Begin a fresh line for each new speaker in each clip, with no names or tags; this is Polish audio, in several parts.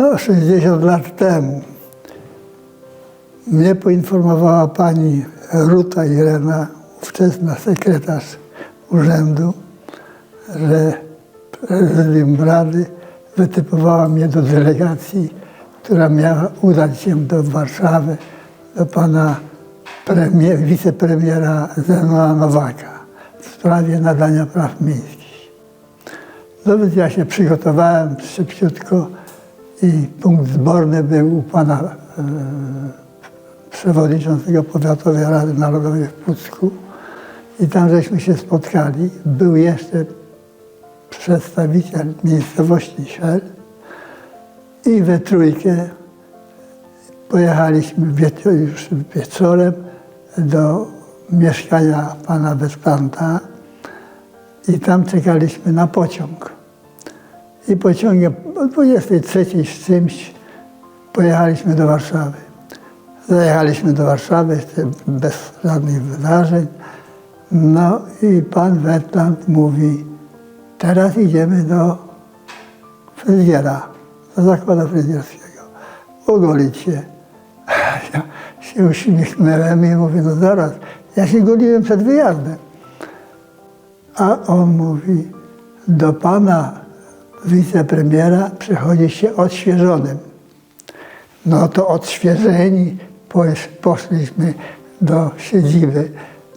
No, 60 lat temu mnie poinformowała pani Ruta Irena, ówczesna sekretarz urzędu, że prezydium Rady wytypowała mnie do delegacji, która miała udać się do Warszawy, do pana premier, wicepremiera Zenona Nowaka w sprawie nadania praw miejskich. No więc ja się przygotowałem szybciutko i punkt zborny był u pana e, przewodniczącego Powiatowej Rady Narodowej w Pucku i tam żeśmy się spotkali. Był jeszcze przedstawiciel miejscowości Szel i we trójkę pojechaliśmy wieczor, już wieczorem do mieszkania pana Westplanta i tam czekaliśmy na pociąg. I pociągiem o 23 z czymś pojechaliśmy do Warszawy. Zajechaliśmy do Warszawy bez żadnych wydarzeń. No i pan Wetland mówi, teraz idziemy do fryzjera, do zakładu fryzjerskiego. Ogolić się. Ja się uśmiechnąłem i mówię, no zaraz, ja się goliłem przed wyjazdem. A on mówi, do pana wicepremiera przychodzi się odświeżonym. No to odświeżeni poszliśmy do siedziby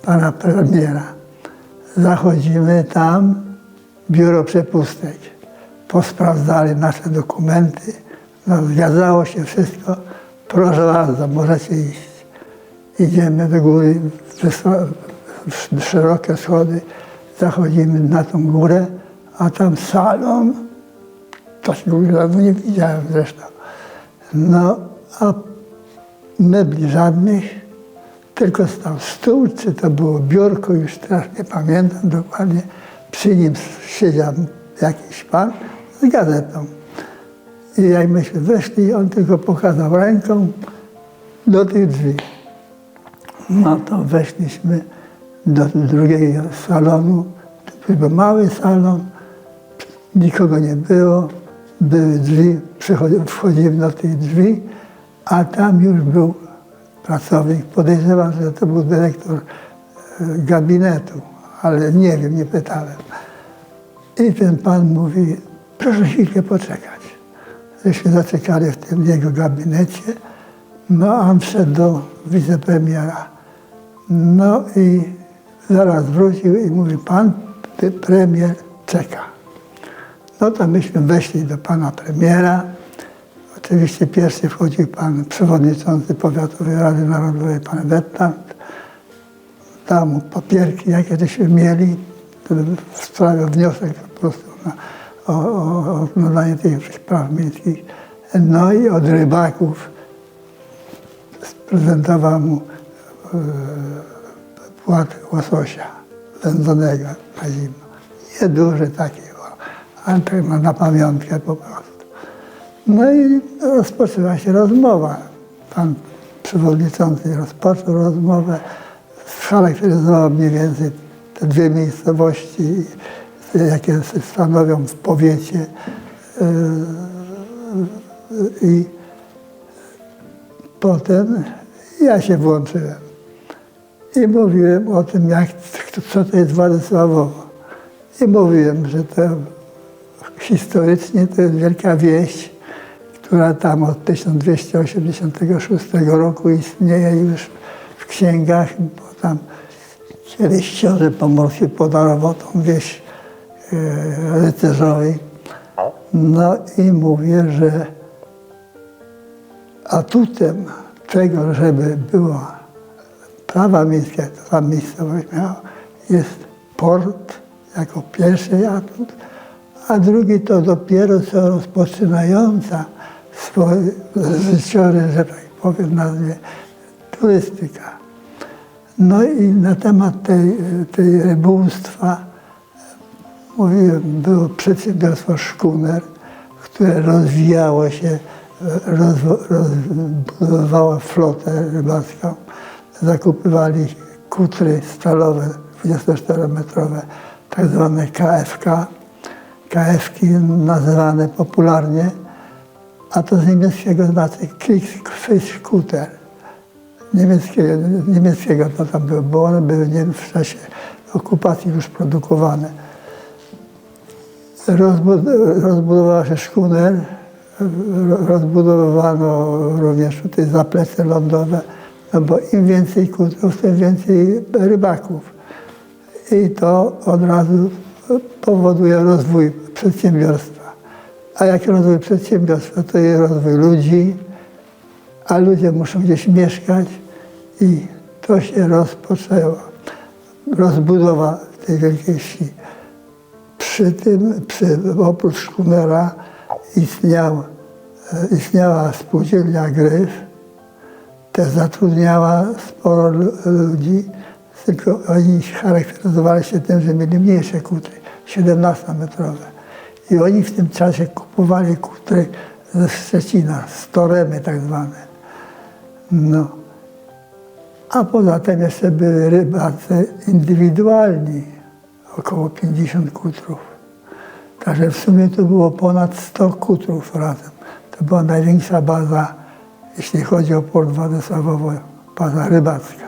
pana premiera. Zachodzimy tam, biuro przepustek. Posprawdzali nasze dokumenty. No, zgadzało się wszystko. Proszę bardzo, możecie iść. Idziemy do góry, w szerokie schody. Zachodzimy na tą górę, a tam salon. Takiego dawno nie widziałem zresztą. No, a mebli żadnych, tylko stał stół, czy to było biurko, już teraz nie pamiętam dokładnie. Przy nim siedział jakiś pan z gazetą. I jak myśmy weszli, on tylko pokazał ręką do tych drzwi. No to weszliśmy do drugiego salonu. To był mały salon, nikogo nie było. Były drzwi, wchodzimy do tych drzwi, a tam już był pracownik. Podejrzewam, że to był dyrektor e, gabinetu, ale nie wiem, nie pytałem. I ten pan mówi, proszę chwilkę poczekać. Żeśmy zaczekali w tym jego gabinecie. No, a on wszedł do wicepremiera. No i zaraz wrócił i mówi, pan premier czeka. No to myśmy weszli do pana premiera. Oczywiście pierwszy wchodził pan przewodniczący Powiatowej Rady Narodowej, pan Wetland. Dał mu papierki, jakie żeśmy mieli. Sprawie wniosek po prostu na, o, o, tych praw miejskich. No i od rybaków sprezentował mu e, płat łososia wędzonego na zimno. Nieduży taki, ale tak na, pamiątkę po prostu. No i rozpoczęła się rozmowa. Pan przewodniczący rozpoczął rozmowę, scharakteryzował mniej więcej te dwie miejscowości, jakie stanowią w powiecie. Yy, I potem ja się włączyłem i mówiłem o tym, jak, co to jest Władysławowo. I mówiłem, że to historycznie to jest wielka wieś, która tam od 1286 roku istnieje już w księgach, bo tam kiedyś książę pomorski podarował tą wieś e, rycerzowi. No i mówię, że atutem tego, żeby była prawa miejskie, to ta miejscowość miała, jest port jako pierwszy atut, a drugi to dopiero co rozpoczynająca swój życiorys, że tak powiem, nazwie turystyka. No i na temat tej, tej rybołówstwa mówiłem, było przedsiębiorstwo Szkuner, które rozwijało się, rozwo- rozbudowało flotę rybacką. Zakupywali kutry stalowe 24-metrowe, tak zwane KFK. KFki nazywane popularnie, a to z niemieckiego znaczy Kriegsfischkuter. Niemieckiego, niemieckiego to tam było, bo one były w czasie okupacji już produkowane. Rozbud rozbudowała się szkuner, ro- rozbudowano również tutaj zaplecze lądowe, no bo im więcej kutrów, tym więcej rybaków. I to od razu powoduje rozwój przedsiębiorstwa. A jak rozwój przedsiębiorstwa, to jest rozwój ludzi, a ludzie muszą gdzieś mieszkać i to się rozpoczęło. Rozbudowa tej wielkiej wsi. Przy tym, przy, oprócz szkunera istniał, e, istniała spółdzielnia Gryf, też zatrudniała sporo lu- ludzi, tylko oni charakteryzowali się tym, że mieli mniejsze kutry, 17-metrowe. I oni w tym czasie kupowali kutry ze Szczecina, storemy tak zwane. No. A poza tym jeszcze były rybacy indywidualni, około 50 kutrów. Także w sumie to było ponad 100 kutrów razem. To była największa baza, jeśli chodzi o port Władysławowo, baza rybacka.